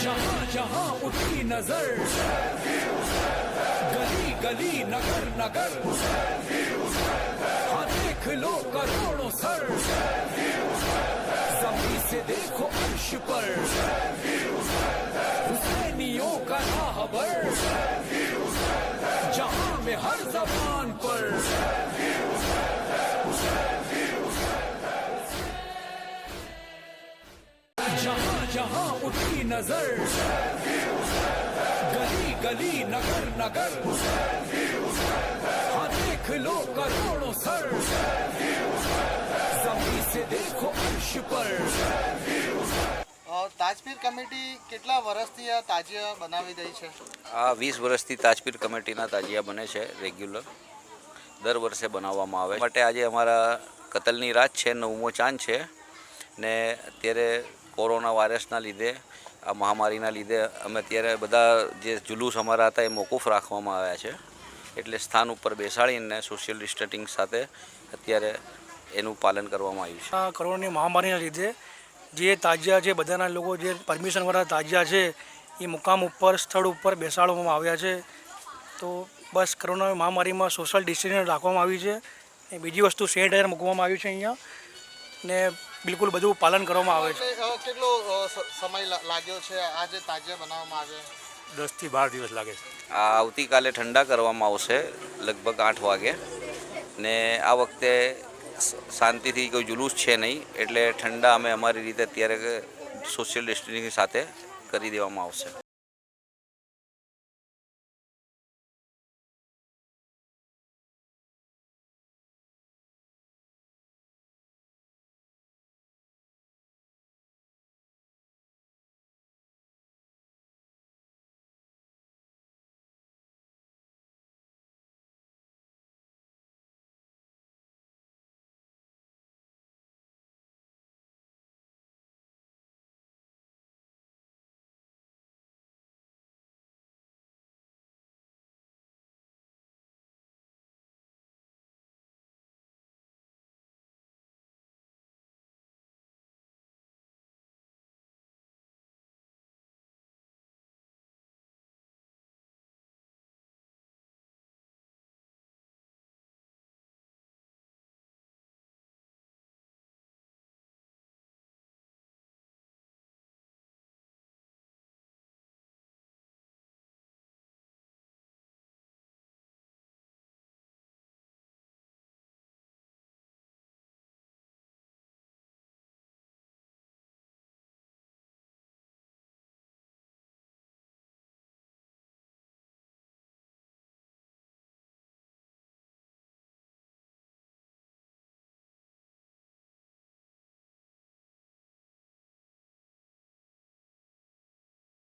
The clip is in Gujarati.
जहाँ जहाँ उठी नज़र। गली गली, नगर नगर। हाँ देख लो करोड़ों सर। ज़मीन से देखो अर्श पर। हुसैनियों का राहबर जहाँ में हर जबान पर। जहाँ जहां उठती नजर गली गली नगर नगर हाँ देख लो करोड़ों सर जमीन से देखो अर्श पर અ, તાજપીર કમિટી કેટલા વર્ષથી આ તાજિયા બનાવી રહી છે આ વીસ વર્ષથી તાજપીર કમિટીના તાજિયા બને છે રેગ્યુલર દર વર્ષે બનાવવામાં આવે છે. માટે આજે અમારા કતલની રાત છે નવમો ચાંદ છે ને અત્યારે કોરોના વાયરસના લીધે, આ મહામારીના લીધે અમે અત્યારે બધા જે જુલુસ અમારા હતા એ મોકૂફ રાખવામાં આવ્યા છે. એટલે સ્થાન ઉપર બેસાડીને સોશિયલ ડિસ્ટન્સિંગ સાથે અત્યારે એનું પાલન કરવામાં આવ્યું છે. આ કોરોનાની મહામારીના લીધે જે તાજિયા છે, બધાના લોકો જે પરમિશનવાળા તાજિયા છે, એ મુકામ ઉપર, સ્થળ ઉપર બેસાડવામાં આવ્યા છે. તો બસ કોરોના મહામારીમાં સોશિયલ ડિસ્ટન્સ રાખવામાં આવ્યું છે. બીજી વસ્તુ સેનિટાઈઝર મૂકવામાં આવ્યું છે અહીંયા. ને બિલકુલ બધું પાલન કરવામાં આવે છે. કેટલો સમય લાગ્યો છે? આ જે તાજિયા બનાવવામાં આવ્યા દસથી બાર દિવસ લાગે છે. આ આવતીકાલે ઠંડા કરવામાં આવશે લગભગ આઠ વાગે. ને આ વખતે શાંતિથી કોઈ જુલુસ છે નહીં એટલે ઠંડા અમે અમારી રીતે અત્યારે સોશિયલ ડિસ્ટન્સિંગ સાથે કરી દેવામાં આવશે.